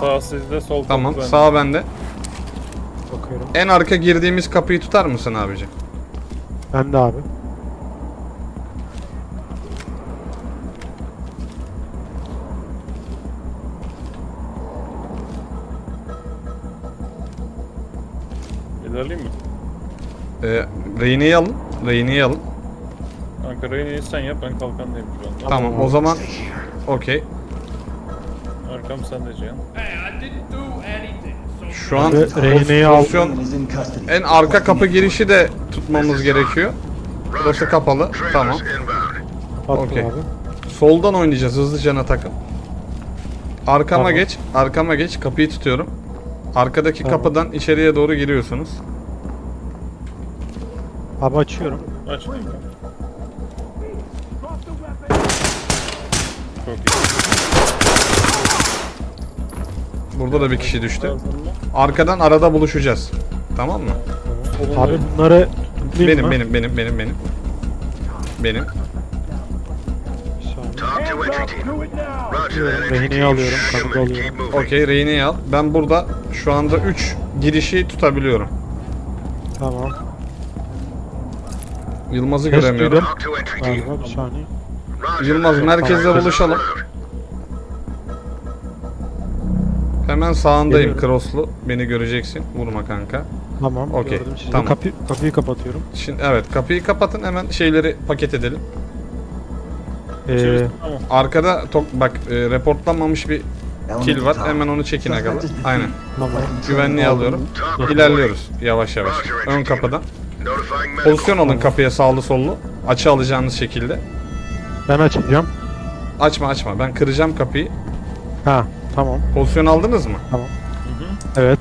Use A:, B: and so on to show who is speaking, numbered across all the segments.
A: Sağ sizde sol
B: Tamam
A: kapı bende.
B: sağ bende.
C: Bakıyorum.
B: En arka girdiğimiz kapıyı tutar mısın abicim?
C: Ben de abi.
A: İlerleyeyim mi?
B: Ee, Reyne'yi alın. Reyne'yi alın.
A: Kanka Reyne'yi sen yap ben kalkandayım şu anda.
B: Tamam o zaman okey.
A: Arkam sende Cihan.
B: Şu an
C: Re- Reyne'yi al.
B: pozisyon en arka kapı girişi de tutmamız gerekiyor. Burası kapalı. Tamam.
C: Attım
B: Okey.
C: abi.
B: Soldan oynayacağız hızlıca takım. Arkama
C: Tamam.
B: geç. Arkama geç. Kapıyı tutuyorum. Arkadaki
C: Tamam.
B: kapıdan içeriye doğru giriyorsunuz.
C: Abi açıyorum.
A: Açmayayım mı? Çok iyi.
B: Burada da bir kişi düştü. Arkadan arada buluşacağız. Tamam mı?
C: Abi bunları
B: Benim
C: mı?
B: benim benim benim benim. Benim.
C: Rehineyi alıyorum.
D: Moving.
C: alıyorum.
B: Okey reyneyi al. Ben burada şu anda 3 girişi tutabiliyorum.
C: Tamam.
B: Yılmaz'ı göremiyorum.
C: Galiba bir saniye.
B: Yılmaz merkezde buluşalım. Hemen sağındayım
C: Geliyorum.
B: crosslu. Beni göreceksin. Vurma kanka.
C: Tamam.
B: Okey,
C: Gördüm sizi.
B: tamam.
C: Kapı, kapıyı kapatıyorum.
B: Şimdi evet kapıyı kapatın hemen şeyleri paket edelim.
C: Ee,
A: Tamam.
B: Arkada tok bak e, reportlanmamış bir kill var. Hemen onu çekin agalı. Aynen.
C: tamam.
B: Güvenliği alıyorum. İlerliyoruz yavaş yavaş. Ön kapıdan. Pozisyon alın kapıya sağlı sollu. Açı alacağınız şekilde.
C: Ben açacağım.
B: Açma açma. Ben kıracağım kapıyı.
C: Ha tamam.
B: Pozisyon aldınız mı?
C: Tamam. Evet.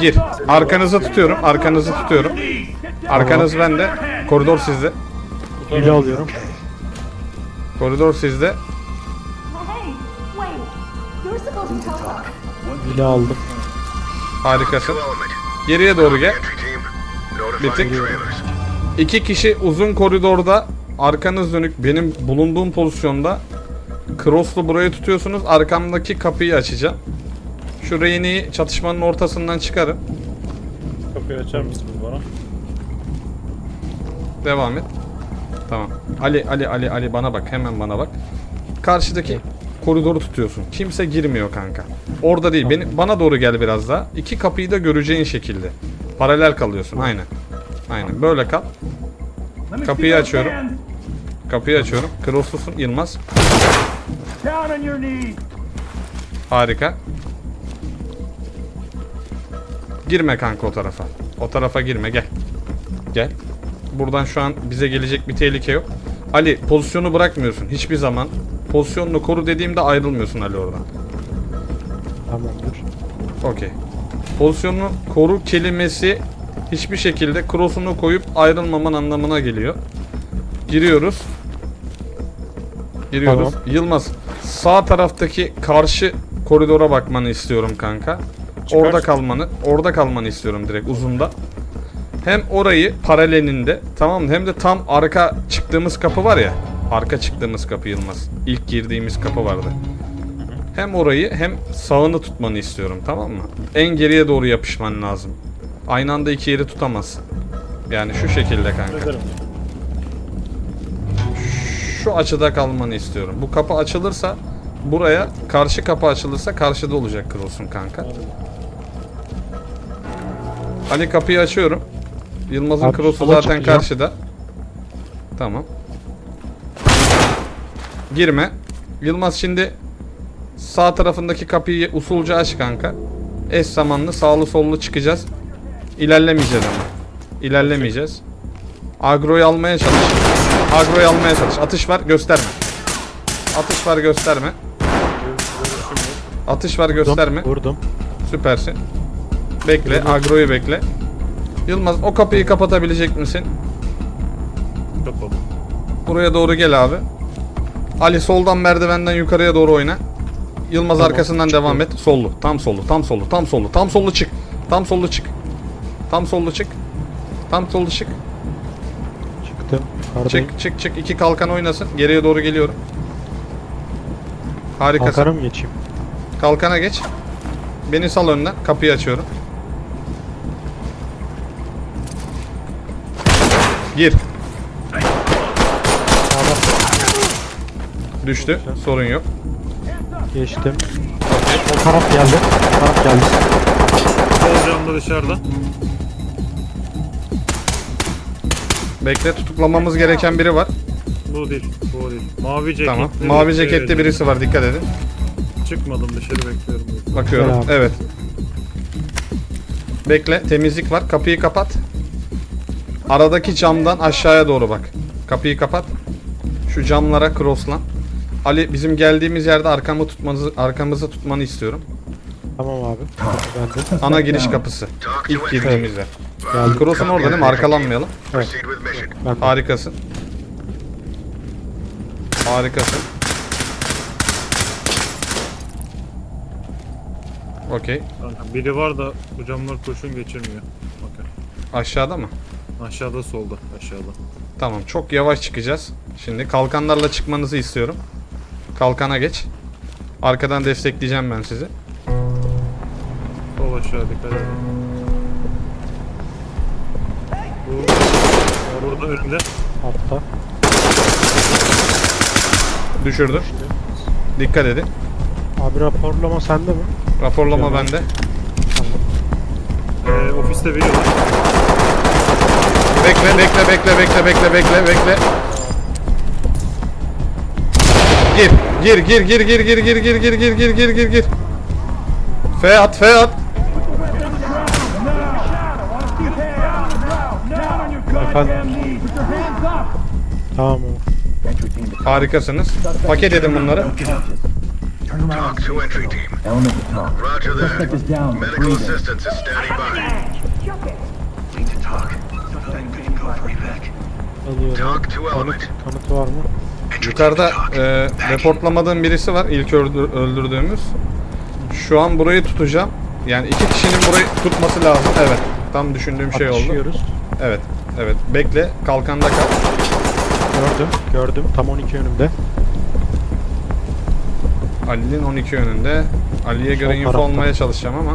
B: Gir. Arkanızı tutuyorum. Arkanızı tutuyorum. Arkanız bende. Koridor sizde.
C: Hile alıyorum.
B: Koridor sizde.
E: Hey, wait. You're supposed to tell us.
C: Hile aldım.
B: Harikasın. Geriye doğru gel. Bir tık. İki kişi uzun koridorda arkanız dönük benim bulunduğum pozisyonda cross'lu burayı tutuyorsunuz. Arkamdaki kapıyı açacağım. Şu reyneyi çatışmanın ortasından çıkarın.
A: Kapıyı açar mısınız bana?
B: Devam et. Tamam. Ali Ali Ali Ali bana bak. Hemen bana bak. Karşıdaki koridoru tutuyorsun. Kimse girmiyor kanka. Orada değil. Beni, bana doğru gel biraz daha. İki kapıyı da göreceğin şekilde. Paralel kalıyorsun. Aynen. Aynen. Böyle kal. Kapıyı açıyorum. Kapıyı açıyorum. Yılmaz.
F: On your knees.
B: Harika. Girme kanka o tarafa. O tarafa girme gel. Gel. Buradan şu an bize gelecek bir tehlike yok. Ali pozisyonu bırakmıyorsun hiçbir zaman. Pozisyonunu koru dediğimde ayrılmıyorsun Ali oradan.
C: Tamamdır.
B: Okey. Pozisyonunu koru kelimesi hiçbir şekilde cross'unu koyup ayrılmaman anlamına geliyor. Giriyoruz. Giriyoruz. Yılmaz sağ taraftaki karşı koridora bakmanı istiyorum kanka. Orada kalmanı, orada kalmanı istiyorum direkt uzunda. Hem orayı paralelinde tamam mı? Hem de tam arka çıktığımız kapı var ya. Arka çıktığımız kapı Yılmaz. İlk girdiğimiz kapı vardı. Hem orayı hem sağını tutmanı istiyorum tamam mı? En geriye doğru yapışman lazım. Aynı anda iki yeri tutamazsın. Yani şu şekilde kanka. Şu açıda kalmanı istiyorum. Bu kapı açılırsa buraya karşı kapı açılırsa karşıda olacak Cross'un kanka. Ali kapıyı açıyorum. Yılmaz'ın
C: sola
B: zaten
C: çıkacağım.
B: karşıda. Tamam. Girme. Yılmaz şimdi sağ tarafındaki kapıyı usulca aç kanka. Eş zamanlı sağlı sollu çıkacağız. İlerlemeyeceğiz ama. İlerlemeyeceğiz. Agroyu almaya çalış. Agroyu almaya çalış. Atış var gösterme. Atış var gösterme. Atış var gösterme.
C: Vurdum.
B: Süpersin. Bekle. Agroyu bekle. Yılmaz o kapıyı kapatabilecek misin?
A: Kapalı.
B: Buraya doğru gel abi. Ali soldan merdivenden yukarıya doğru oyna. Yılmaz
C: Tamam,
B: arkasından
C: çıktım.
B: devam et. Sollu. Tam sollu. Tam sollu. Tam sollu. Tam sollu çık. Tam sollu çık. Tam sollu çık. Tam sollu çık.
C: Çıktım. Yukarıdayım.
B: Çık çık çık. iki kalkan oynasın. Geriye doğru geliyorum. Harikasın.
C: Kalkana mı geçeyim?
B: Kalkana geç. Beni sal önden. Kapıyı açıyorum. Gir. Düştü. Sorun yok.
C: Geçtim. O taraf geldi. O taraf geldi.
A: Sol camda dışarıda.
B: Bekle tutuklamamız gereken biri var.
A: Bu değil. Bu değil. Mavi ceketli.
B: Tamam. Mavi ceketli birisi var. Dikkat edin.
A: Çıkmadım dışarı bekliyorum.
B: Bakıyorum.
C: Abi.
B: Evet. Bekle. Temizlik var. Kapıyı kapat. Aradaki camdan aşağıya doğru bak. Kapıyı kapat. Şu camlara crosslan. Ali bizim geldiğimiz yerde arkamı tutmanızı arkamızı tutmanı istiyorum.
C: Tamam abi. Ben de.
B: Ana giriş kapısı. İlk girdiğimiz yer.
C: Geldim.
B: Cross'un orada değil mi? Arkalanmayalım.
D: Mission.
C: Ben de.
B: Harikasın. Harikasın. Okey.
A: Kanka biri var da bu camlar kurşun geçirmiyor. Bakın.
B: Aşağıda mı?
A: Aşağıda solda. Aşağıda.
B: Tamam çok yavaş çıkacağız. Şimdi kalkanlarla çıkmanızı istiyorum. Kalkana geç. Arkadan destekleyeceğim ben sizi.
A: Aşağı dikkat edin. Bu burada önümde.
C: Altta.
B: Düşürdüm. Dikkat edin.
C: Abi raporlama sende mi?
B: Raporlama
C: Tamam.
B: bende.
A: Ee, ofiste biri var.
B: Bekle bekle bekle bekle bekle bekle bekle. Gir gir gir gir gir gir gir gir gir gir gir gir gir gir. F at F at.
C: Tamam.
B: Harikasınız. Paket edin bunları.
D: Talk to entry team.
G: Element to talk.
D: Roger
G: Suspect is down.
D: Medical assistance is standing by. Need to talk.
C: Alıyorum.
D: Talk to
C: Kanıt,
D: element.
C: kanıtı var mı?
B: Yukarıda e, reportlamadığım birisi var. İlk öldür- öldürdüğümüz. Şu an burayı tutacağım. Yani iki kişinin burayı tutması lazım. Evet. Tam düşündüğüm şey oldu. Evet. Evet. Bekle. Kalkanda kal.
C: Gördüm. Gördüm. Tam 12 önümde.
B: Ali'nin 12 önünde. Ali'ye göre
C: Sol
B: info
C: tarafta.
B: almaya çalışacağım ama.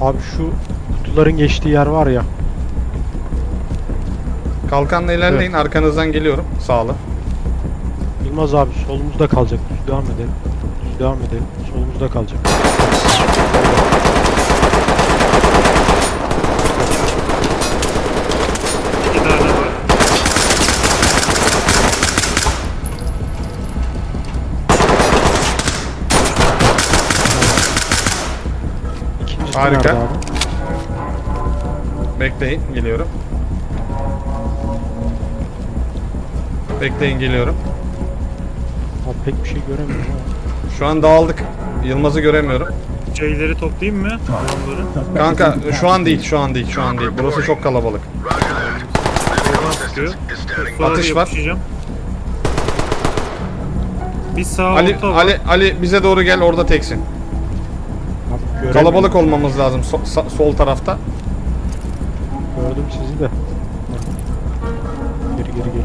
C: Abi şu kutuların geçtiği yer var ya.
B: Kalkanla ilerleyin. Arkanızdan geliyorum. Sağlı.
C: Yılmaz abi solumuzda kalacak. Düz devam edelim. Düz devam edelim. Solumuzda kalacak.
B: Harika.
C: nerede abi?
B: Bekleyin. Geliyorum. Bekleyin geliyorum.
C: Abi pek bir şey göremiyorum ama.
B: Şu an dağıldık. Yılmaz'ı göremiyorum.
A: Şeyleri toplayayım mı? Adamları.
B: Kanka şu an değil, şu an değil, şu an değil. Burası çok kalabalık.
A: Sıkıyor.
B: Atış var.
A: yapışacağım. Bir sağ
B: Ali
A: orta var.
B: Ali Ali bize doğru gel orada teksin.
C: Göremiyorum.
B: Kalabalık olmamız lazım so- sa- sol tarafta.
C: Gördüm sizi de. Geri geri geliyor.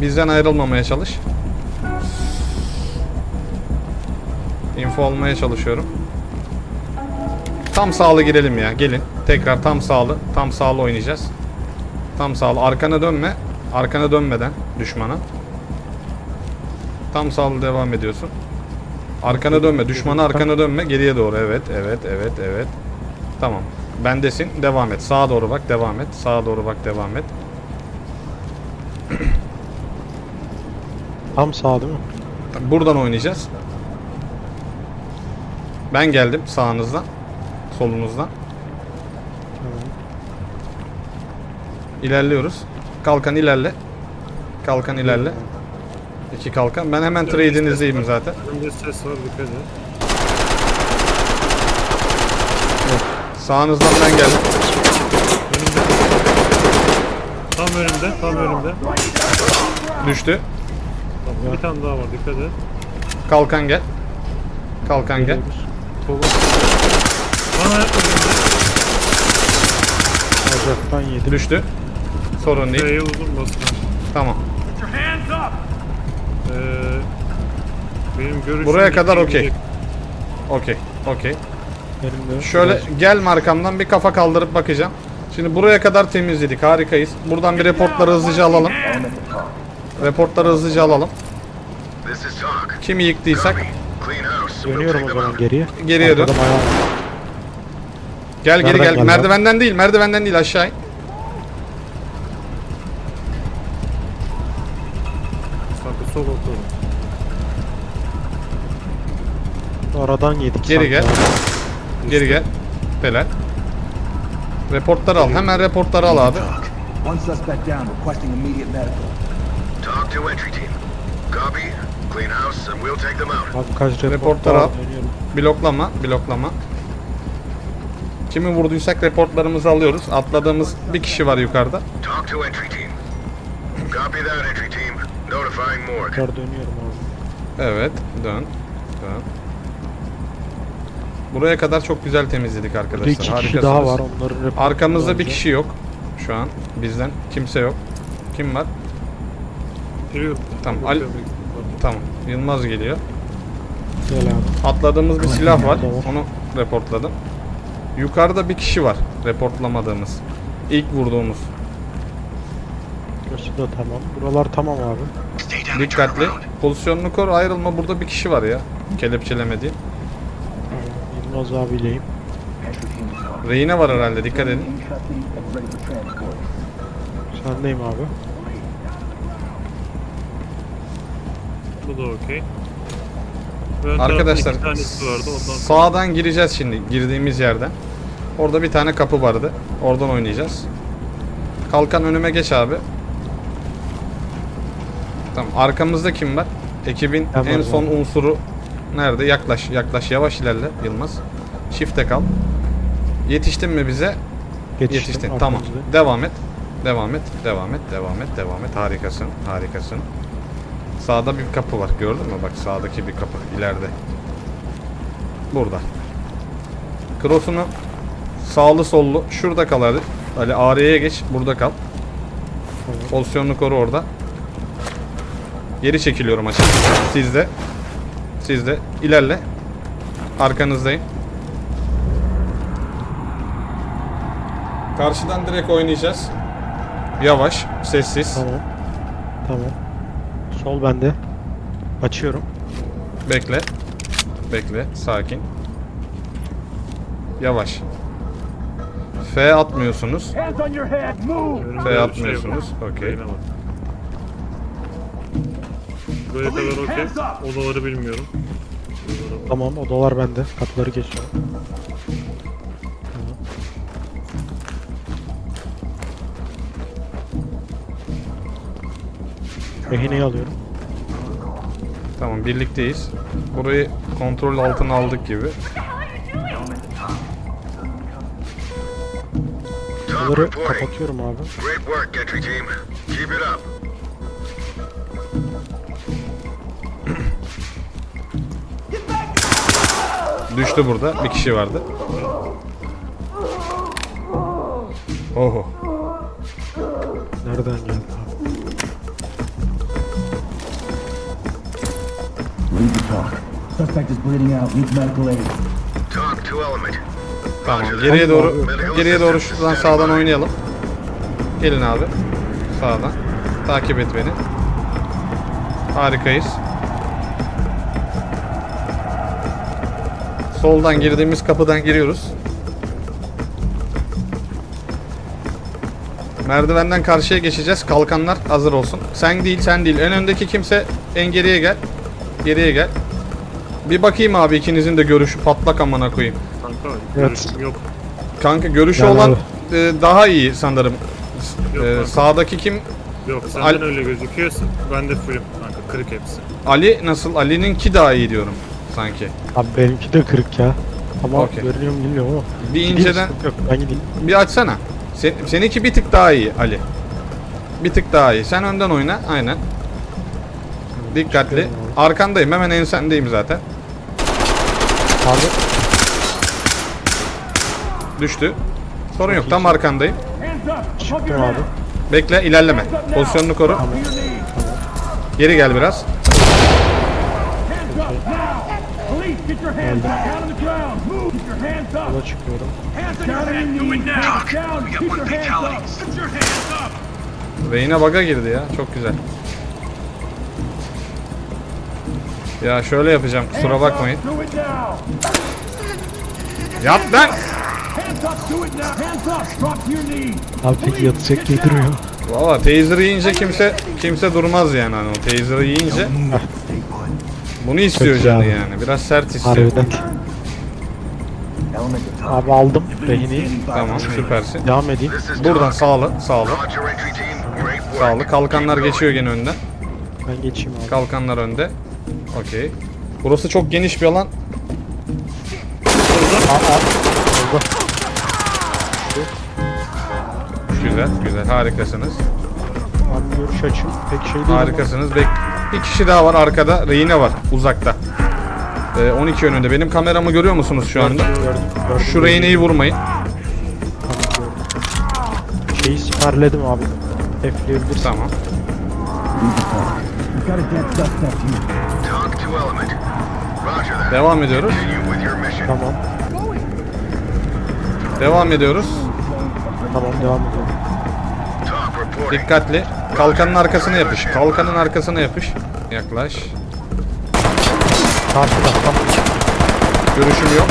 B: Bizden ayrılmamaya çalış. Info almaya çalışıyorum. Tam sağlı girelim ya. Gelin. Tekrar tam sağlı. Tam sağlı oynayacağız. Tam sağlı. Arkana dönme. Arkana dönmeden düşmana. Tam sağlı devam ediyorsun. Arkana dönme. Düşmana arkana dönme. Geriye doğru. Evet, evet, evet, evet. Tamam. Bendesin. Devam et. Sağa doğru bak. Devam et. Sağa doğru bak. Devam et.
C: Tam sağ değil mi?
B: Buradan oynayacağız. Ben geldim sağınızdan. Solunuzdan. İlerliyoruz. Kalkan ilerle. Kalkan ilerle. İki kalkan. Ben hemen trade'inizdeyim zaten.
A: Önde ses var dikkat et.
B: Sağınızdan ben geldim.
A: Önümde. Tam önümde. Tam önümde.
B: Düştü.
A: Tamam, bir tane daha var dikkat et.
B: Kalkan gel. Kalkan gel.
A: Bana önümde.
C: Uzaktan yedim.
B: Düştü. Sorun değil.
A: F'ye uzun basın.
B: Tamam.
A: Ee, benim görüşüm...
B: Buraya kadar okey. Okey. Okey. Şöyle gel markamdan bir kafa kaldırıp bakacağım. Şimdi buraya kadar temizledik. Harikayız. Buradan bir reportları hızlıca alalım. Reportları hızlıca alalım. Kimi yıktıysak
C: Dönüyorum o zaman geriye.
B: geriye dön. Gel geri gel. Merdivenden değil, merdivenden değil aşağı in.
A: Sol oturun.
C: Aradan yedik.
B: Geri gel.
C: abi.
B: Geri gel. Helal. Reportları al. Hemen reportları al abi.
G: One suspect down, requesting immediate medical.
D: Talk to entry team. Copy. Clean house and we'll take them out.
C: Abi kaç report
B: Reportları al. Bloklama, bloklama. Kimi vurduysak reportlarımızı alıyoruz. Atladığımız bir kişi var yukarıda.
D: Talk to entry team. Copy that entry team.
C: Tekrar dönüyorum abi.
B: Evet, dön. Dön. Buraya kadar çok güzel temizledik arkadaşlar.
C: iki kişi
B: Harikasınız.
C: daha var. Onların
B: Arkamızda bir kişi yok şu an bizden. Kimse yok. Kim var?
A: Giriyor.
B: Tamam, Ali- Tamam. Yılmaz geliyor.
C: Gel abi.
B: Atladığımız bir silah var. Onu reportladım. Yukarıda bir kişi var reportlamadığımız. İlk vurduğumuz.
C: Burası da tamam. Buralar tamam abi.
B: Dikkatli. Pozisyonunu kor ayrılma. Burada bir kişi var ya. Kelepçelemediğim.
C: Yılmaz abileyim.
B: Rehine var herhalde dikkat edin.
C: Sendeyim abi.
A: Bu da okey. Ön
B: Arkadaşlar
A: tarafta iki tanesi vardı ondan sonra.
B: sağdan gireceğiz şimdi girdiğimiz yerden. Orada bir tane kapı vardı. Oradan oynayacağız. Kalkan önüme geç abi. Tamam arkamızda kim var? Ekibin
C: Ben
B: en son unsuru nerede? Yaklaş yaklaş yavaş ilerle Yılmaz. Shift'e kal. Yetiştin mi bize?
C: Yetiştim.
B: Yetiştin. Tamam. Devam et. Devam et. Devam et. Devam et. Devam et. Harikasın. Harikasın. Sağda bir kapı var. Gördün mü? Bak sağdaki bir kapı. ileride. Burada. Cross'unu sağlı sollu. Şurada kal hadi. Ali AR'ye geç. Burada kal. Pozisyonunu koru orada. Geri çekiliyorum açık. Siz de. Siz de. ilerle. Arkanızdayım. Karşıdan direkt oynayacağız. Yavaş, sessiz.
C: Tamam. Tamam. Sol bende. Açıyorum.
B: Bekle. Bekle, sakin. Yavaş. F atmıyorsunuz.
F: Hands on your head! Move!
A: Önümde
B: F atmıyorsunuz. Okey.
A: Buraya kadar okey. Odaları bilmiyorum.
C: Tamam odalar bende. Kapıları geçiyorum. Tamam. Rehineyi alıyorum.
B: Tamam, birlikteyiz. Burayı kontrol altına aldık gibi.
C: Bunları kapatıyorum abi.
D: Great work, entry team. Keep it up.
B: Düştü burada. Bir kişi vardı. Oho.
C: Nereden geldi abi?
G: Lead to talk. Suspect is bleeding out. Needs medical aid.
D: Talk to element.
B: Tamam, geriye doğru geriye doğru şuradan sağdan oynayalım. Gelin abi. Sağdan. Takip et beni. Harikayız. Soldan girdiğimiz kapıdan giriyoruz. Merdivenden karşıya geçeceğiz. Kalkanlar hazır olsun. Sen değil, sen değil. En öndeki kimse en geriye gel. Geriye gel. Bir bakayım abi ikinizin de görüşü patlak amına koyayım.
A: Kanka
C: Evet.
A: görüşüm yok.
B: Kanka görüşü
C: Yani
B: olan e, daha iyi sanırım.
A: Yok
B: E,
A: kanka.
B: sağdaki kim?
A: Yok senden
B: Al-
A: öyle gözüküyorsun. Ben de fullüm kanka kırık hepsi.
B: Ali nasıl? Ali'ninki daha iyi diyorum sanki.
C: Abi benimki de kırık ya. Ama
B: Okey.
C: görünüyor mu bilmiyorum ama.
B: Bir
C: Gideyim,
B: inceden
C: Yok ben gideyim.
B: bir açsana. Sen, seninki bir tık daha iyi Ali. Bir tık daha iyi. Sen önden oyna. Aynen. Dikkatli. Arkandayım. Hemen ensendeyim zaten.
C: Abi
B: Düştü. Sorun yok. Tam arkandayım.
C: Çıktım abi.
B: Bekle ilerleme. Pozisyonunu koru. Geri gel biraz.
F: Put your hands up.
B: Reyne baga girdi ya. Çok güzel. Ya şöyle yapacağım. Kusura
F: Hands
B: bakmayın.
F: up. Do it now.
B: Yat lan.
C: Abi peki yatacak diye duruyor.
B: Valla taser yiyince kimse kimse durmaz yani hani o taser'ı yiyince. Bunu istiyor canı
C: abi.
B: yani. Biraz sert istiyor.
C: Harbiden. Abi aldım rehineyi.
B: Tamam süpersin.
C: Devam edeyim.
B: Buradan sağlı sağlı sağlı. Kalkanlar geçiyor gene önden.
C: Ben geçeyim abi.
B: Kalkanlar önde. Okey. Burası çok geniş bir alan.
C: Oldu.
B: Güzel güzel harikasınız.
C: Abi görüş açım pek şey değil
B: Harikasınız. Bek bir kişi daha var arkada. Reyne var uzakta. Ee, 12 önünde. Benim kameramı görüyor musunuz şu anda?
C: gördüm, gördüm.
B: Şu Reyne'yi vurmayın.
C: Şeyi siperledim abi. F'leyebilirsin.
B: Tamam. Devam ediyoruz.
C: Tamam.
B: Devam ediyoruz.
C: Tamam devam edelim.
B: Dikkatli. Kalkanın arkasına yapış. Kalkanın arkasına yapış. Yaklaş.
C: Karşı taraftan.
B: Görüşüm yok.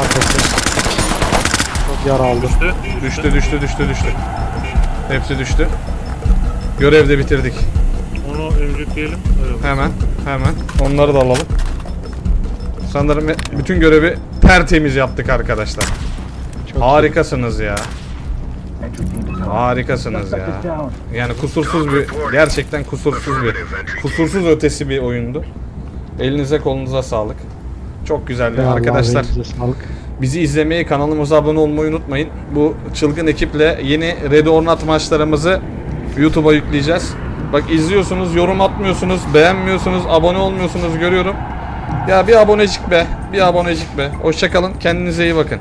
C: Arkası. Çok yara aldım.
B: Düştü düştü düştü düştü. Hepsi düştü. Görev de bitirdik.
A: Onu emcükleyelim. Öyle.
B: Hemen hemen. Onları da alalım. Sanırım bütün görevi tertemiz yaptık arkadaşlar.
C: Çok
B: Harikasınız ya. Harikasınız ya. Yani kusursuz bir, gerçekten kusursuz bir, kusursuz ötesi bir oyundu. Elinize kolunuza sağlık. Çok güzeldi
C: Eyvallah,
B: arkadaşlar.
C: Sağlık.
B: Bizi izlemeyi, kanalımıza abone olmayı unutmayın. Bu çılgın ekiple yeni Red or Not maçlarımızı YouTube'a yükleyeceğiz. Bak izliyorsunuz, yorum atmıyorsunuz, beğenmiyorsunuz, abone olmuyorsunuz görüyorum. Ya bir abonecik be, bir abonecik be. Hoşçakalın, kendinize iyi bakın.